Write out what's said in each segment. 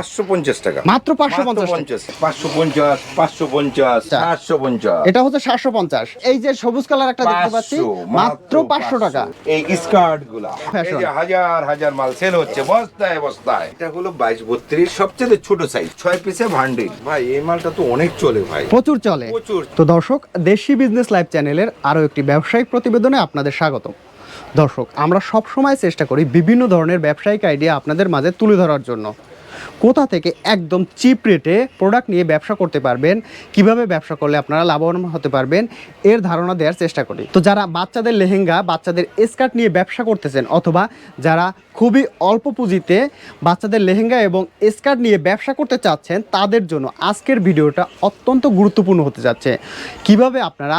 পাঁচশো পঞ্চাশ টাকা। মাত্র পাঁচশো পঞ্চাশ পাঁচশো পঞ্চাশ পাঁচশো পঞ্চাশ আচ্ছা। সাতশো পঞ্চাশ। এটা হচ্ছে সাতশো পঞ্চাশ। এই যে সবুজ কালার একটা দেখতে পাচ্ছি মাত্র পাঁচশো টাকা। এই স্কার্টগুলা হাজার হাজার মাল সেল হচ্ছে বস্তায় বস্তায়। এটা হলো বাইশ বত্রিশ সবচেয়ে ছোট সাইজ ছয় পিসে ভান্ডিল ভাই এই মালটা তো অনেক চলে ভাই। প্রচুর চলে। প্রচুর। তো দর্শক দেশি বিজনেস লাইভ চ্যানেলের আরও একটি ব্যবসায়িক প্রতিবেদনে আপনাদের স্বাগত দর্শক আমরা সবসময় চেষ্টা করি বিভিন্ন ধরনের ব্যবসায়িক আইডিয়া আপনাদের মাঝে তুলে ধরার জন্য। কোথা থেকে একদম চিপ রেটে প্রোডাক্ট নিয়ে ব্যবসা করতে পারবেন, কীভাবে ব্যবসা করলে আপনারা লাভবান হতে পারবেন, এর ধারণা দেওয়ার চেষ্টা করি। তো যারা বাচ্চাদের লেহেঙ্গা, বাচ্চাদের স্কার্ট নিয়ে ব্যবসা করতেছেন অথবা যারা খুবই অল্প পুঁজিতে বাচ্চাদের লেহেঙ্গা এবং স্কার্ট নিয়ে ব্যবসা করতে চাচ্ছেন, তাদের জন্য আজকের ভিডিওটা অত্যন্ত গুরুত্বপূর্ণ হতে যাচ্ছে। কীভাবে আপনারা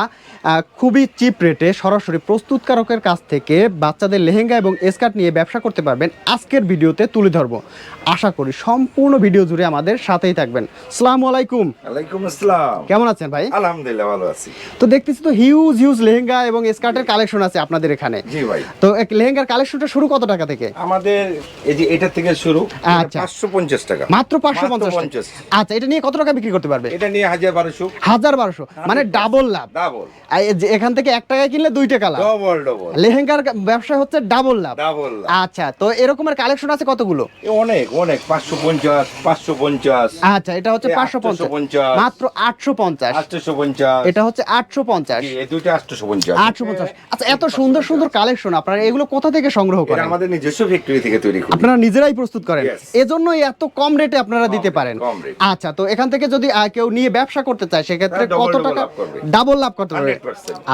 খুবই চিপ রেটে সরাসরি প্রস্তুতকারকের কাছ থেকে বাচ্চাদের লেহেঙ্গা এবং স্কার্ট নিয়ে ব্যবসা করতে পারবেন, আজকের ভিডিওতে তুলে ধরবো। আশা করি সম্পূর্ণ ভিডিও জুড়ে আমাদের সাথেই থাকবেন। সালামু আলাইকুম। ওয়ালাইকুম আসসালাম। কেমন আছেন ভাই? আলহামদুলিল্লাহ ভালো আছি। তো দেখতেছি তো হিউজ হিউজ লেহেঙ্গা এবং স্কার্টের কালেকশন আছে আপনাদের এখানে। জি ভাই। তো এক লেহেঙ্গার কালেকশনটা শুরু কত টাকা থেকে? আমাদের এই যে এটা থেকে শুরু আচ্ছা। পাঁচশো পঞ্চাশ টাকা। মাত্র পাঁচশো মাত্র পঞ্চাশ। আচ্ছা এটা নিয়ে কত টাকা বিক্রি করতে পারবে? এটা নিয়ে হাজার বারোশো। হাজার বারোশো। মানে ডাবল লাভ। ডাবল এই যে এখান থেকে এক টাকায় কিনলে দুই টাকা লাভ ডবল ডবল লেহেঙ্গার ব্যবসা হচ্ছে ডাবল লাভ। ডাবল আচ্ছা তো এরকমের কালেকশন আছে কতগুলো? অনেক অনেক পাঁচশো পঞ্চাশ পাঁচশো পঞ্চাশ আচ্ছা এটা হচ্ছে পাঁচশো পঞ্চাশ। মাত্র আটশো পঞ্চাশ। আটশোশো পঞ্চাশ। এটা হচ্ছে আটশো পঞ্চাশ। এই দুইটা আটশোশো পঞ্চাশ। আটশো পঞ্চাশ। আচ্ছা এত সুন্দর সুন্দর কালেকশন আপনারা এগুলো কোথা থেকে সংগ্রহ করেন? আমাদের নিজস্ব ফ্যাক্টরি থেকে তৈরি করি। আপনারা নিজেরাই প্রস্তুত করেন। Yes. এজন্যই এত কম রেটে আপনারা দিতে পারেন। আচ্ছা তো এখান থেকে যদি কেউ নিয়ে ব্যবসা করতে চায় সেক্ষেত্রে কত টাকা ডাবল লাভ করতে পারবে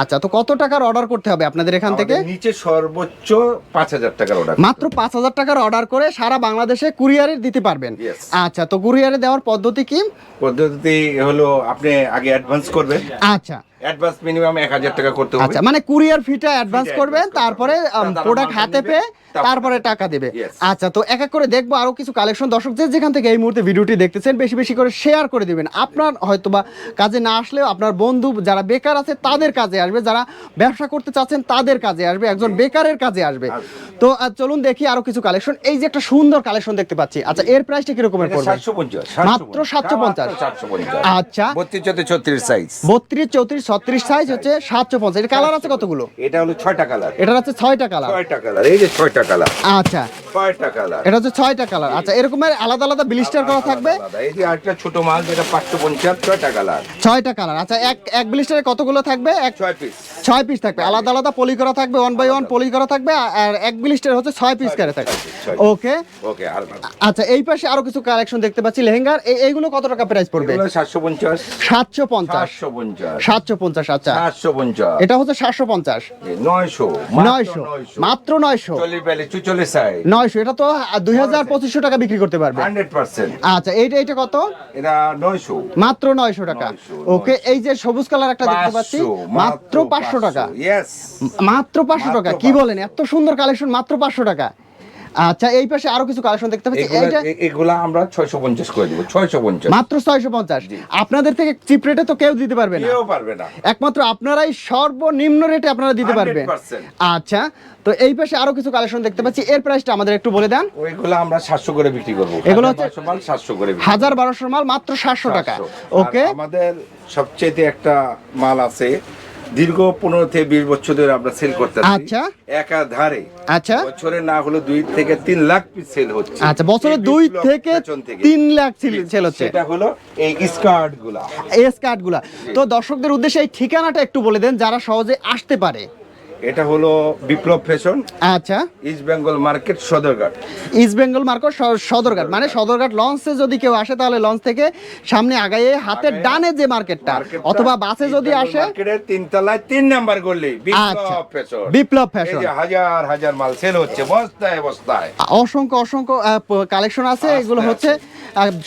আচ্ছা তো কত টাকার অর্ডার করতে হবে আপনাদের এখান থেকে? নিচে সর্বোচ্চ পাঁচ হাজার টাকার অর্ডার মাত্র পাঁচ হাজার টাকার অর্ডার করে সারা বাংলাদেশে কুরিয়ারে দিতে পারবেন। আচ্ছা তো কুরিয়ারে দেওয়ার পদ্ধতি কি? পদ্ধতি হলো আপনি আগে অ্যাডভান্স করবেন। আচ্ছা। অ্যাডভান্স মিনিমাম এক হাজার টাকা করতে হবে। আচ্ছা মানে কুরিয়ার ফিটা অ্যাডভান্স করবেন তারপরে প্রোডাক্ট হাতে পেয়ে তারপরে টাকা দেবে। আচ্ছা তো এক এক করে দেখব আরও কিছু কালেকশন দর্শক যে যেখান থেকে এই মুহূর্তে ভিডিওটি দেখতেছেন বেশি বেশি করে শেয়ার করে দিবেন। আপনার হয়তোবা কাজে না আসলেও আপনার বন্ধু যারা বেকার আছে তাদের কাজে আসবে। যারা ব্যবসা করতে চাচ্ছেন তাদের কাজে আসবে। একজন বেকারের কাজে আসবে। তো চলুন দেখি আরও কিছু কালেকশন এই যে একটা সুন্দর কালেকশন দেখতে পাচ্ছি। আচ্ছা এর প্রাইসটা কিরকমের পড়বে? সাতশো পঞ্চাশ মাত্র 750 সাতশো পঞ্চাশ। আচ্ছা। বত্রিশ চৌত্রিশ ছত্রিশ সাইজ বত্রিশ চৌত্রিশ ছত্রিশ সাইজ হচ্ছে সাতশো পঞ্চাশ। এটা কালার আছে কতগুলো? এটা হলো ছয়টা কালার এটা হচ্ছে ছয়টা কালার ছয়টা কালার এই যে ছয়টা কালার আচ্ছা। ছয়টা কালার এটা হচ্ছে ছয়টা কালার আচ্ছা এরকমের আলাদা আলাদা ব্লিস্টার করা থাকবে? এই যে আরেকটা ছোট মাল যেটা পাঁচশো পঞ্চাশ ছয়টা কালার ছয়টা কালার আচ্ছা এক এক ব্লিস্টারে কতগুলো থাকবে? এক ছয় পিস ছয় পিস থাকবে। আলাদা আলাদা পলি করা থাকবে ওয়ান বাই ওয়ান পলি করা থাকবে আর এক ব্লিস্টার হচ্ছে ছয় পিস করে থাকবে। ওকে ওকে আর আচ্ছা এই পাশে আরও কিছু কালেকশন দেখতে পাচ্ছি। লেহেঙ্গার এইগুলো কত টাকা প্রাইস পড়বে? সাতশো পঞ্চাশ। সাতশো পঞ্চাশ। সাতশো পঞ্চাশ। আচ্ছা। সাতশো পঞ্চাশ। এটা হচ্ছে সাতশো পঞ্চাশ। নয়শো। নয়শো। মাত্র নয়শো। নয়শো। এটা তো দুই হাজার পঁচিশশো টাকা বিক্রি করতে পারবে। আচ্ছা এইটা এটা কত? এটা নয়শো। মাত্র নয়শো টাকা। ওকে এই যে সবুজ কালার একটা দেখতে পাচ্ছি। মাত্র পাঁচশো টাকা। মাত্র পাঁচশো টাকা। কি বলেন এত সুন্দর কালেকশন মাত্র পাঁচশো টাকা। আচ্ছা এই পাশে আরও কিছু কালেকশন দেখতে পাচ্ছি। এইটা এগুলা আমরা ছয়শো পঞ্চাশ করে দিব ছয়শো পঞ্চাশ। মাত্র ছয়শো পঞ্চাশ। আপনাদের থেকে চিপ রেটে তো কেউ দিতে পারবে না। কেউ পারবে না। একমাত্র আপনারাই সর্বনিম্ন রেটে আপনারা দিতে পারবেন আচ্ছা তো এই পাশে আরও কিছু কালেকশন দেখতে পাচ্ছি। এর প্রাইসটা আমাদের একটু বলে দেন। ওইগুলা আমরা সাতশো করে বিক্রি করব। এগুলো হচ্ছে- মাল সাতশো করে বিক্রি হাজার বারোশো মাল মাত্র সাতশো টাকা। ওকে আমাদের সবচেয়ে একটা মাল আছে দীর্ঘ পনেরো থেকে বিশ বছর ধরে আমরা সেল করতে আচ্ছা। একাধারে আচ্ছা। বছরে না হলে দুই থেকে তিন লাখ পিস সেল হচ্ছে। আচ্ছা বছরে দুই থেকে তিন লাখ সেল হচ্ছে। এটা হলো এই স্কার্টগুলা এই স্কার্টগুলা তো দর্শকদের উদ্দেশ্যে এই ঠিকানাটা একটু বলে দেন যারা সহজে আসতে পারে। এটা হলো বিপ্লব ফ্যাশন। আচ্ছা। East Bengal market Sadarghat. East Bengal market Sadarghat. মানে সদরঘাট লঞ্চে যদি কেউ আসে তাহলে লঞ্চ থেকে সামনে আগাইয়ে হাতের আগাইয়ে ডানে যে মার্কেটটা অথবা বাসে যদি আসে মার্কেটের তিন তলায় তিন নাম্বার আচ্ছা বিপ্লব ফ্যাশন। বিপ্লব ফ্যাশন। হাজার হাজার মাল সেল হচ্ছে বস্তায় বস্তায়। অসংখ্য অসংখ্য কালেকশন আছে এগুলো হচ্ছে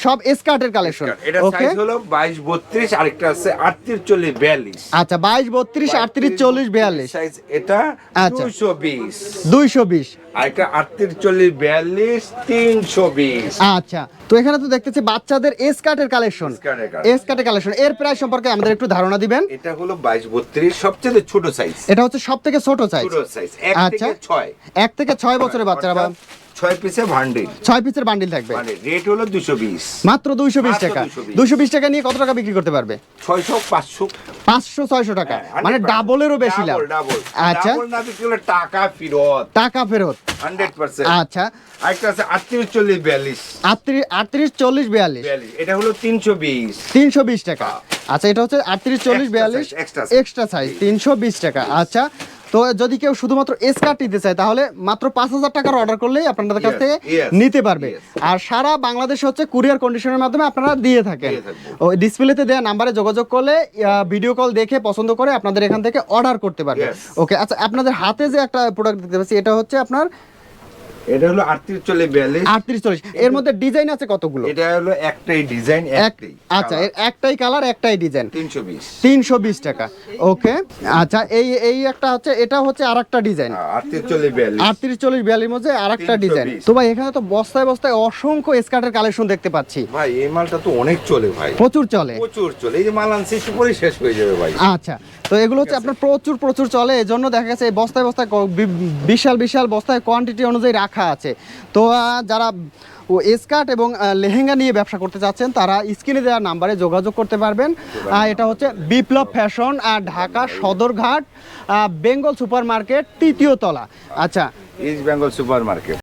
সব স্কার্টের কালেকশন এটা সাইজ হলো বাইশ বত্রিশ আরেকটা আছে আটত্রিশ চল্লিশ বিয়াল্লিশ। আচ্ছা বাইশ বত্রিশ আটত্রিশ চল্লিশ বিয়াল্লিশ। সাইজ এটা আচ্ছা। দুশো বিশ। দুইশো বিশ। আরেকটা আটত্রিশ চল্লিশ বিয়াল্লিশ তিনশো বিশ। আচ্ছা তো এখানে তো দেখতেছি বাচ্চাদের স্কার্টের কালেকশন স্কার্টের কালেকশন। এর প্রাইস সম্পর্কে আমাদের একটু ধারণা দিবেন। এটা হলো বাইশ বত্রিশ সবচেয়ে ছোট সাইজ এটা হচ্ছে সব থেকে ছোট সাইজ ছোট সাইজ এক আচ্ছা। থেকে ছয়। এক থেকে ছয় বছরের বাচ্চারা ছয় পিসে ভান্ডিল ছয় পিসের বান্ডিল থাকবে। মানে রেট হলো দুশো বিশ। মাত্র দুইশো বিশ টাকা। 220 দুইশো বিশ টাকা নিয়ে কত টাকা বিক্রি করতে পারবে? ছয়শো পাঁচশো। পাঁচশো ছয়শো টাকা। মানে ডাবলেরও বেশি লাভ। আচ্ছা। টাকা ফেরত। টাকা ফেরত। হান্ড্রেড পার্সেন্ট আচ্ছা। আরেকটা আছে আটত্রিশ চল্লিশ বিয়াল্লিশ। আটত্রিশ আটত্রিশ চল্লিশ বিয়াল্লিশ। বিয়াল্লিশ। এটা হলো তিনশো বিশ। তিনশো বিশ টাকা। আচ্ছা এটা হচ্ছে আটত্রিশ চল্লিশ বিয়াল্লিশ. এক্সট্রা সাইজ তিনশো বিশ টাকা। আচ্ছা। তো যদি কেউ শুধুমাত্র স্কার্ট নিতে চায় তাহলে মাত্র পাঁচ হাজার টাকার অর্ডার করলেই আপনাদের কাছ থেকে নিতে পারবে। আর সারা বাংলাদেশে হচ্ছে কুরিয়ার কন্ডিশনের মাধ্যমে আপনারা দিয়ে থাকেন। ওই ডিসপ্লেতে দেওয়া নাম্বারে যোগাযোগ করলে ভিডিও কল দেখে পছন্দ করে আপনাদের এখান থেকে অর্ডার করতে পারবে। ওকে আচ্ছা আপনাদের হাতে যে একটা প্রোডাক্ট দেখতে পাচ্ছি এটা হচ্ছে আপনার এটা হলো আটত্রিশ চল্লিশ বিয়াল্লিশ। আটত্রিশ চল্লিশ। এর মধ্যে ডিজাইন আছে কতগুলো? এটা হলো একটাই ডিজাইন একটাই আচ্ছা এর একটাই কালার একটাই ডিজাইন। তিনশো বিশ। তিনশো বিশ টাকা। ওকে আচ্ছা এই এই একটা হচ্ছে এটা হচ্ছে আর একটা ডিজাইন আটত্রিশ চল্লিশ বিয়াল্লিশ। আটত্রিশ চল্লিশ বিয়াল্লিশ মধ্যে আর একটা ডিজাইন। তো ভাই এখানে তো বস্তায় বস্তায় অসংখ্য স্কার্টের কালেকশন দেখতে পাচ্ছি। ভাই এই মালটা তো অনেক চলে ভাই। প্রচুর চলে। প্রচুর চলে। এই যে মাল আনছি সুপারি শেষ হয়ে যাবে ভাই। আচ্ছা তো এগুলো হচ্ছে আপনার প্রচুর প্রচুর চলে। এই জন্য দেখা গেছে এই বস্তায় বস্তায় বিশাল বিশাল বস্তায় কোয়ান্টিটি অনুযায়ী রাখা আছে। তো যারা ও স্কার্ট এবং লেহেঙ্গা নিয়ে ব্যবসা করতে চাচ্ছেন তারা স্ক্রিনে দেওয়া নাম্বারে যোগাযোগ করতে পারবেন। এটা হচ্ছে বিপ্লব ফ্যাশন আর Dhaka Sadarghat Bengal super market তৃতীয় তলা। আচ্ছা। East Bengal super market